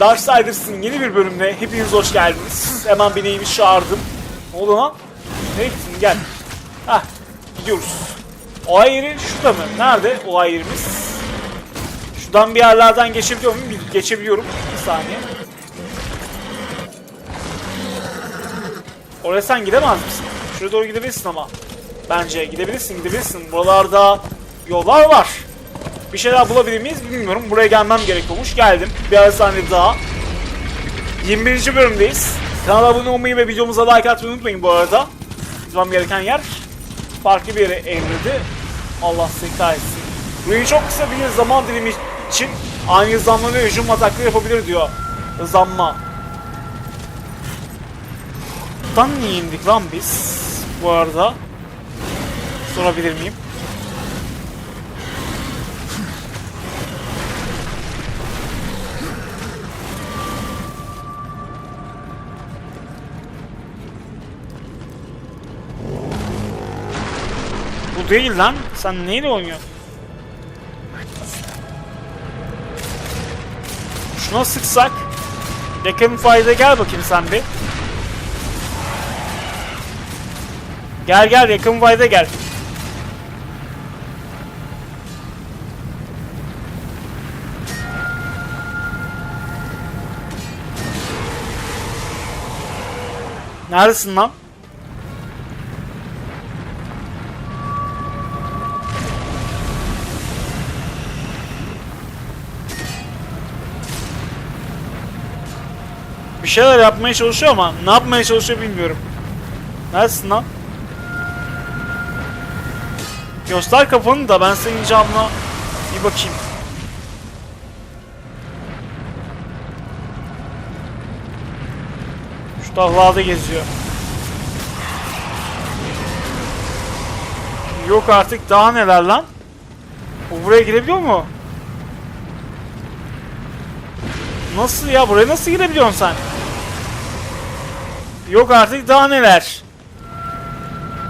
Darksiders'ın yeni bir bölümüne hepiniz hoş geldiniz. Hemen beni iyiymiş çağırdım. Ne oldu lan? Nereye gittin? Gel. Hah, gidiyoruz. Olay yeri şurada mı? Nerede olay yerimiz? Şuradan bir yerlerden geçebiliyor muyum? Geçebiliyorum. Bir saniye. Oraya sen gidemez misin? Şuraya doğru gidebilirsin ama. Bence gidebilirsin, gidebilirsin. Buralarda yollar var. Bir şeyler bulabilir miyiz bilmiyorum. Buraya gelmem gerekiyormuş. Geldim. Bir saniye daha. 21. bölümdeyiz. Kanala abone olmayı ve videomuza like atmayı unutmayın bu arada. Gitmem gereken yer farklı bir yere evrildi. Allah seni kahretsin. Burayı çok kısa bir zaman dilimi için aynı ve hücum atakları yapabilir diyor. Hızlanma. Tan niye indik lan biz? Bu arada. Sorabilir miyim? Değil lan. Sen neyle oynuyorsun? Şuna sıksak. Yakın fayda gel bakayım sen bir. Gel gel yakın fayda gel. Neredesin lan? Şeyler yapmaya çalışıyor ama ne yapmaya çalışıyor bilmiyorum. Neredesin lan? Göster kafanı da ben senin camına bir bakayım. Şu tarlada geziyor. Yok artık daha neler lan? O buraya girebiliyor mu? Nasıl ya? Buraya nasıl girebiliyorsun sen? Yok artık daha neler?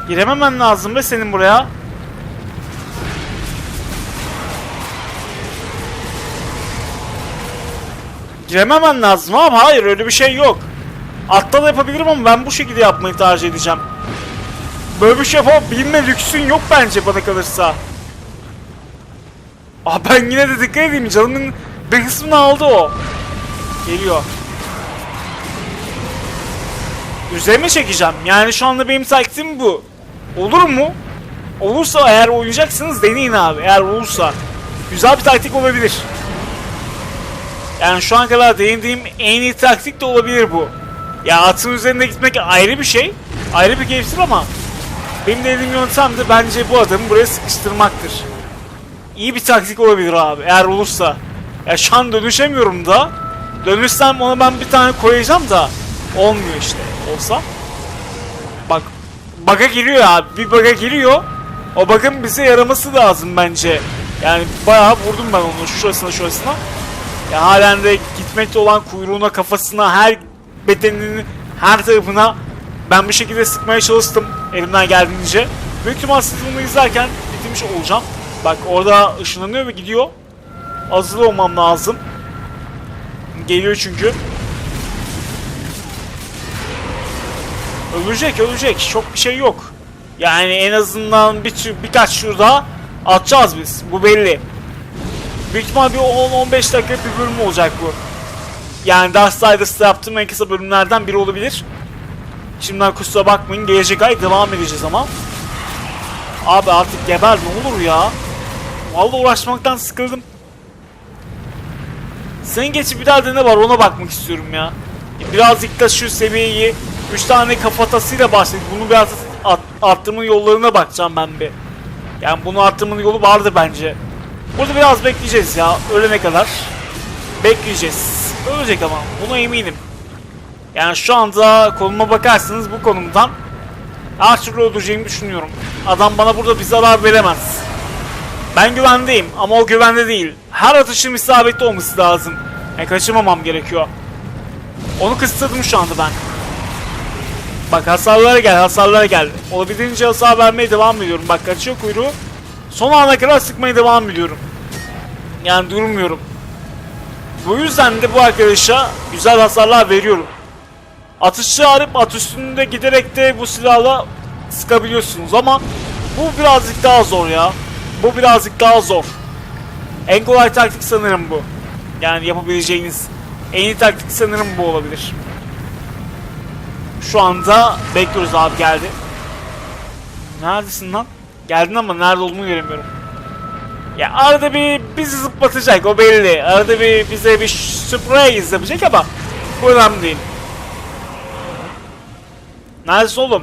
Girememen lazım be senin buraya. Girememen lazım ama hayır öyle bir şey yok. Altta da yapabilirim ama ben bu şekilde yapmayı tercih edeceğim. Böyle bir şey yapabilme lüksün yok bence bana kalırsa. Aa ben yine de dikkat edeyim canımın bir kısmını aldı o. Geliyor. Üzerime çekeceğim. Yani şu anda benim taktiğim bu. Olur mu? Olursa eğer oynayacaksınız deneyin abi. Eğer olursa. Güzel bir taktik olabilir. Yani şu an kadar denediğim en iyi taktik de olabilir bu. Ya atın üzerinde gitmek ayrı bir şey. Ayrı bir keyiftir ama benim denediğim yöntem de bence bu adamı buraya sıkıştırmaktır. İyi bir taktik olabilir abi eğer olursa. Ya şu an dönüşemiyorum da. Dönüşsem ona ben bir tane koyacağım da olmuyor işte. Olsa. Bak bug'a giriyor abi. Bir bug'a giriyor. O bug'ın bize yaraması lazım bence. Yani bayağı vurdum ben onu şurasına şurasına. Ya halen de gitmekte olan kuyruğuna, kafasına, her bedeninin her tarafına ben bir şekilde sıkmaya çalıştım elimden geldiğince. Büyük ihtimal siz bunu izlerken bitirmiş olacağım. Bak orada ışınlanıyor ve gidiyor. Hazır olmam lazım. Geliyor çünkü. Ölecek ölecek. Çok bir şey yok. Yani en azından bir, birkaç şurada atacağız biz. Bu belli. Büyük ihtimal bir 10-15 dakika bir bölüm olacak bu. Yani Darksiders'ta yaptığım en kısa bölümlerden biri olabilir. Şimdiden kusura bakmayın. Gelecek ay devam edeceğiz ama. Abi artık geber ne olur ya. Vallahi uğraşmaktan sıkıldım. Senin geçip bir derde ne var ona bakmak istiyorum ya. Birazcık da şu seviyeyi 3 tane kafatasıyla başladık. Bunu biraz at, arttırmanın yollarına bakacağım ben bir. Yani bunu arttırmanın yolu vardı bence. Burada biraz bekleyeceğiz ya ölene kadar. Bekleyeceğiz. Ölecek ama buna eminim. Yani şu anda konuma bakarsanız bu konumdan her türlü öldüreceğimi düşünüyorum. Adam bana burada bir zarar veremez. Ben güvendeyim ama o güvende değil. Her atışım isabetli olması lazım. Yani kaçırmamam gerekiyor. Onu kısıtladım şu anda ben. Bak hasarlara gel hasarlara gel. Olabildiğince hasar vermeye devam ediyorum. Bak kaçıyor kuyruğu. Son ana kadar sıkmaya devam ediyorum. Yani durmuyorum. Bu yüzden de bu arkadaşa güzel hasarlar veriyorum. Atışçı çağırıp at üstünde giderek de bu silahla sıkabiliyorsunuz ama bu birazcık daha zor ya. Bu birazcık daha zor. En kolay taktik sanırım bu. Yani yapabileceğiniz en iyi taktik sanırım bu olabilir. Şu anda bekliyoruz abi geldi. Neredesin lan? Geldin ama nerede olduğunu göremiyorum. Ya arada bir bizi zıplatacak o belli. Arada bir bize bir surprise yapacak ama bu önemli değil. Neredesin oğlum?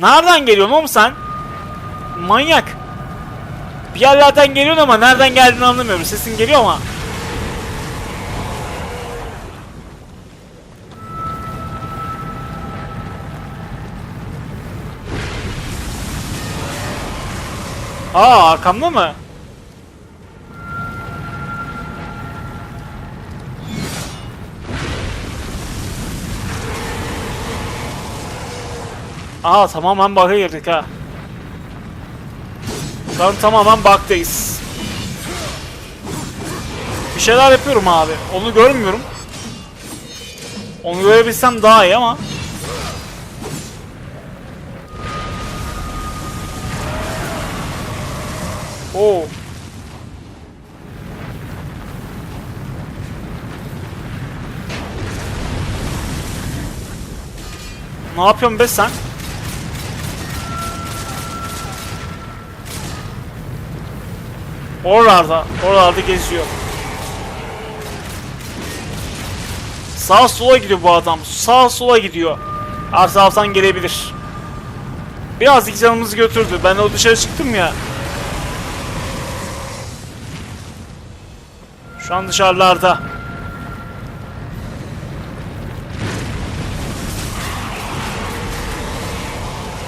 Nereden geliyorsun oğlum sen? Manyak. Bir yerlerden geliyorsun ama nereden geldiğini anlamıyorum. Sesin geliyor ama. Aa arkamda mı? Aa tamamen bug'a girdik ha. An tamamen bug'dayız. Bir şeyler yapıyorum abi. Onu görmüyorum. Onu görebilsem daha iyi ama. Oo. Ne yapıyorsun be sen? Oralarda, oralarda geziyor. Sağa sola gidiyor bu adam. Sağa sola gidiyor. Arsa taraftan gelebilir. Birazcık canımızı götürdü. Ben o dışarı çıktım ya. Şu an dışarılarda.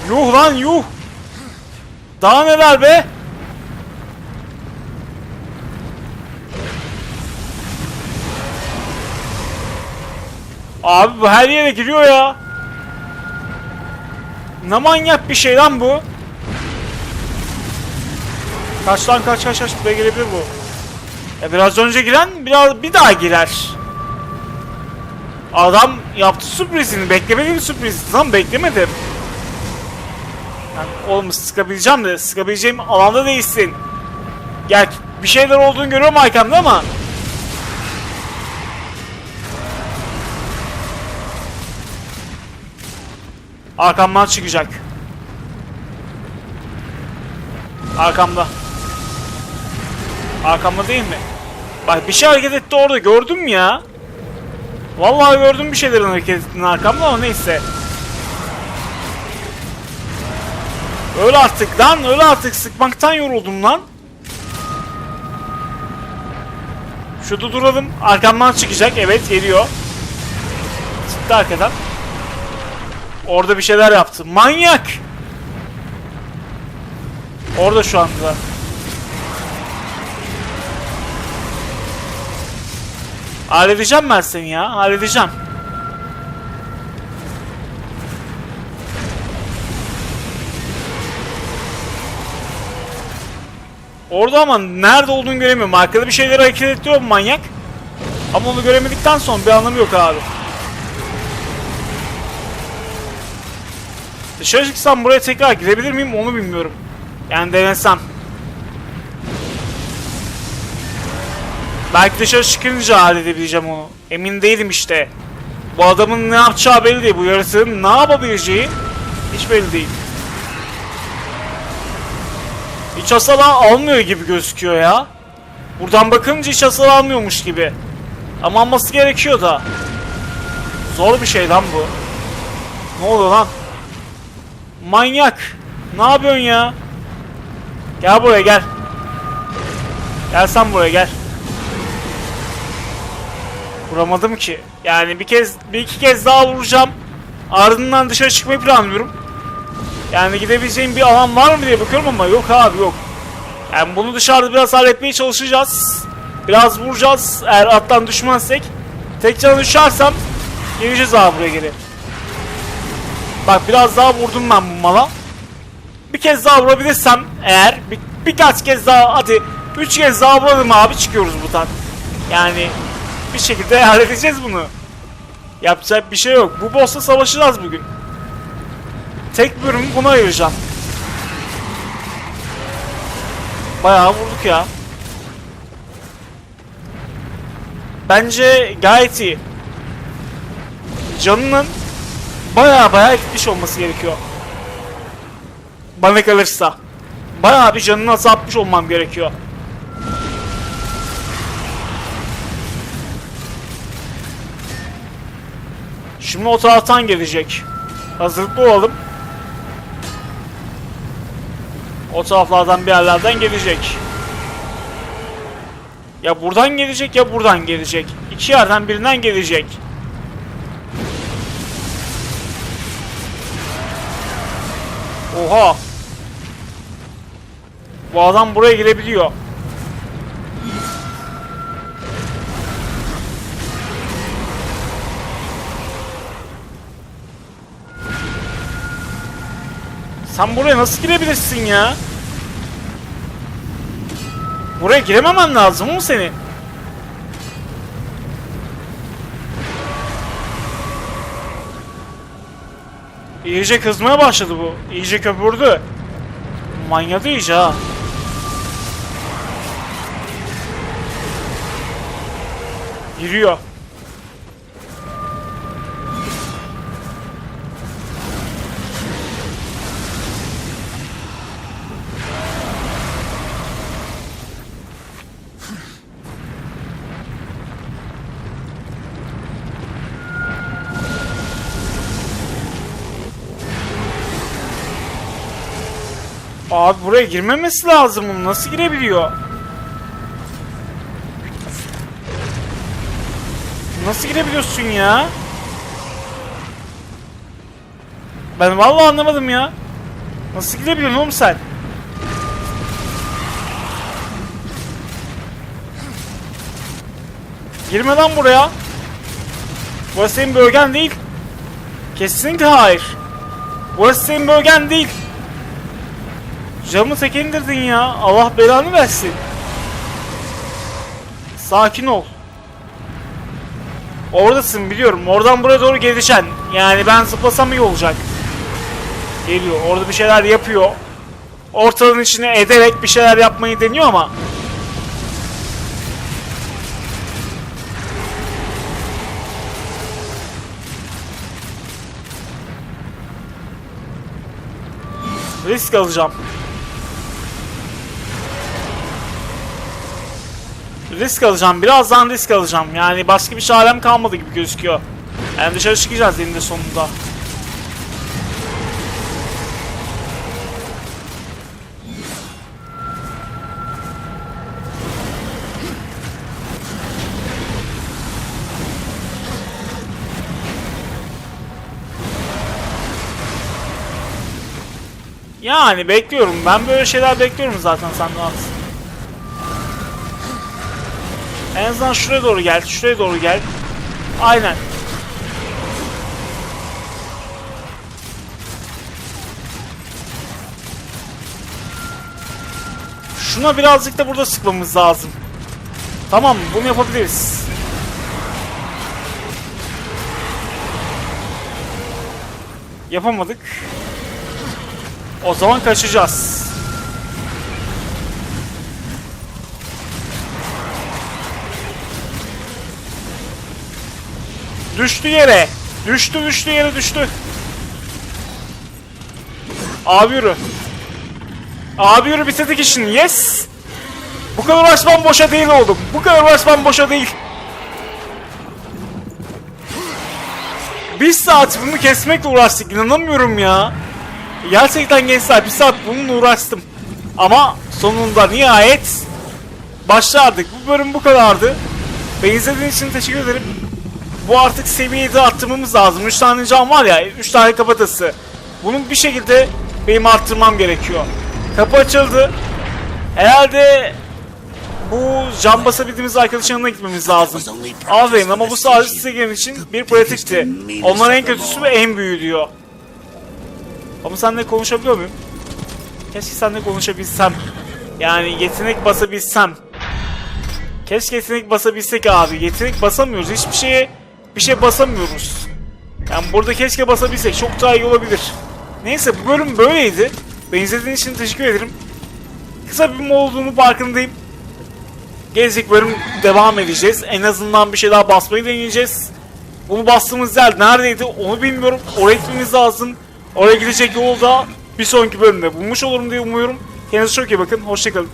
Yuh lan yuh. Daha neler be? Abi bu her yere giriyor ya. Ne manyak bir şey lan bu. Kaç lan kaç kaç kaç buraya gelebilir bu. Ya biraz önce giren biraz bir daha girer. Adam yaptı sürprizini. Beklemediğim sürpriz. Lan beklemedim. Yani oğlum sıkabileceğim de sıkabileceğim alanda değilsin. Gel bir şeyler olduğunu görüyorum arkamda ama Arkamdan çıkacak. Arkamda. Arkamda değil mi? Bak bir şey hareket etti orada gördüm ya. Vallahi gördüm bir şeylerin hareket ettiğini arkamda ama neyse. Öl artık lan öl artık sıkmaktan yoruldum lan. Şurada duralım. Arkamdan çıkacak. Evet geliyor. Çıktı arkadan. Orada bir şeyler yaptı. Manyak! Orada şu anda. Halledeceğim ben seni ya. Halledeceğim. Orada ama nerede olduğunu göremiyorum. Arkada bir şeyleri hareket ettiriyor bu manyak. Ama onu göremedikten sonra bir anlamı yok abi. Dışarı çıksam buraya tekrar girebilir miyim onu bilmiyorum. Yani denesem. Belki dışarı çıkınca halledebileceğim onu. Emin değilim işte. Bu adamın ne yapacağı belli değil. Bu yaratığın ne yapabileceği hiç belli değil. Hiç hasar almıyor gibi gözüküyor ya. Buradan bakınca hiç hasar almıyormuş gibi. Ama alması gerekiyor da. Zor bir şey lan bu. Ne oluyor lan? Manyak. Ne yapıyorsun ya? Gel buraya gel. Gel sen buraya gel. Vuramadım ki. Yani bir kez, bir iki kez daha vuracağım. Ardından dışarı çıkmayı planlıyorum. Yani gidebileceğim bir alan var mı diye bakıyorum ama yok abi yok. Yani bunu dışarıda biraz halletmeye çalışacağız. Biraz vuracağız. Eğer attan düşmezsek. Tek cana düşersem geleceğiz abi buraya geri. Bak biraz daha vurdum ben bu mala. bir kez daha vurabilirsem eğer bir, birkaç kez daha hadi üç kez daha vuralım abi çıkıyoruz buradan. Yani bir şekilde halledeceğiz bunu. Yapacak bir şey yok. Bu boss'la savaşacağız bugün. Tek bölümü buna ayıracağım. Bayağı vurduk ya. Bence gayet iyi. Canının bayağı bayağı gitmiş olması gerekiyor. Bana kalırsa. Bayağı bir canını azaltmış olmam gerekiyor. Şimdi o taraftan gelecek. Hazırlıklı olalım. O taraflardan bir yerlerden gelecek. Ya buradan gelecek ya buradan gelecek. İki yerden birinden gelecek. Oha. Bu adam buraya girebiliyor. Sen buraya nasıl girebilirsin ya? Buraya girememen lazım mı senin? İyice kızmaya başladı bu. İyice köpürdü. Manyadı iyice ha. Giriyor. Abi buraya girmemesi lazım bunun. Nasıl girebiliyor? Nasıl girebiliyorsun ya? Ben vallahi anlamadım ya. Nasıl girebiliyorsun oğlum sen? Girme lan buraya. Burası senin bölgen değil. Kesinlikle hayır. Burası senin bölgen değil. Camı tek indirdin ya. Allah belanı versin. Sakin ol. Oradasın biliyorum. Oradan buraya doğru gelişen. Yani ben zıplasam iyi olacak. Geliyor. Orada bir şeyler yapıyor. Ortalığın içine ederek bir şeyler yapmayı deniyor ama. Risk alacağım. Risk alacağım. Birazdan risk alacağım. Yani başka bir çarem kalmadı gibi gözüküyor. Yani dışarı çıkacağız eninde sonunda. Yani bekliyorum. Ben böyle şeyler bekliyorum zaten senden aslında. En azından şuraya doğru gel. Şuraya doğru gel. Aynen. Şuna birazcık da burada sıkmamız lazım. Tamam bunu yapabiliriz. Yapamadık. O zaman kaçacağız. Düştü yere. Düştü düştü yere düştü. Abi yürü. Abi yürü bitirdik işini. Yes. Bu kadar uğraşmam boşa değil oğlum. Bu kadar uğraşmam boşa değil. Bir saat bunu kesmekle uğraştık. İnanamıyorum ya. Gerçekten gençler bir saat bununla uğraştım. Ama sonunda nihayet başlardık. Bu bölüm bu kadardı. Beni izlediğiniz için teşekkür ederim. Bu artık seviyeyi de arttırmamız lazım. 3 tane cam var ya, 3 tane kafatası. Bunun bir şekilde benim arttırmam gerekiyor. Kapı açıldı. Herhalde bu cam basabildiğimiz arkadaşın yanına gitmemiz lazım. Aferin ama bu sadece size gelin için bir pratikti. Onların en kötüsü ve en büyüğü diyor. Ama seninle konuşabiliyor muyum? Keşke seninle konuşabilsem. Yani yetenek basabilsem. Keşke yetenek basabilsek abi. Yetenek basamıyoruz. Hiçbir şeye bir şey basamıyoruz. Yani burada keşke basabilsek. Çok daha iyi olabilir. Neyse bu bölüm böyleydi. Beni izlediğiniz için teşekkür ederim. Kısa bir olduğunu farkındayım. Gelecek bölüm devam edeceğiz. En azından bir şey daha basmayı deneyeceğiz. Bunu bastığımız yer neredeydi onu bilmiyorum. Oraya gitmemiz lazım. Oraya gidecek yolda bir sonraki bölümde bulmuş olurum diye umuyorum. Kendinize çok iyi bakın. Hoşçakalın.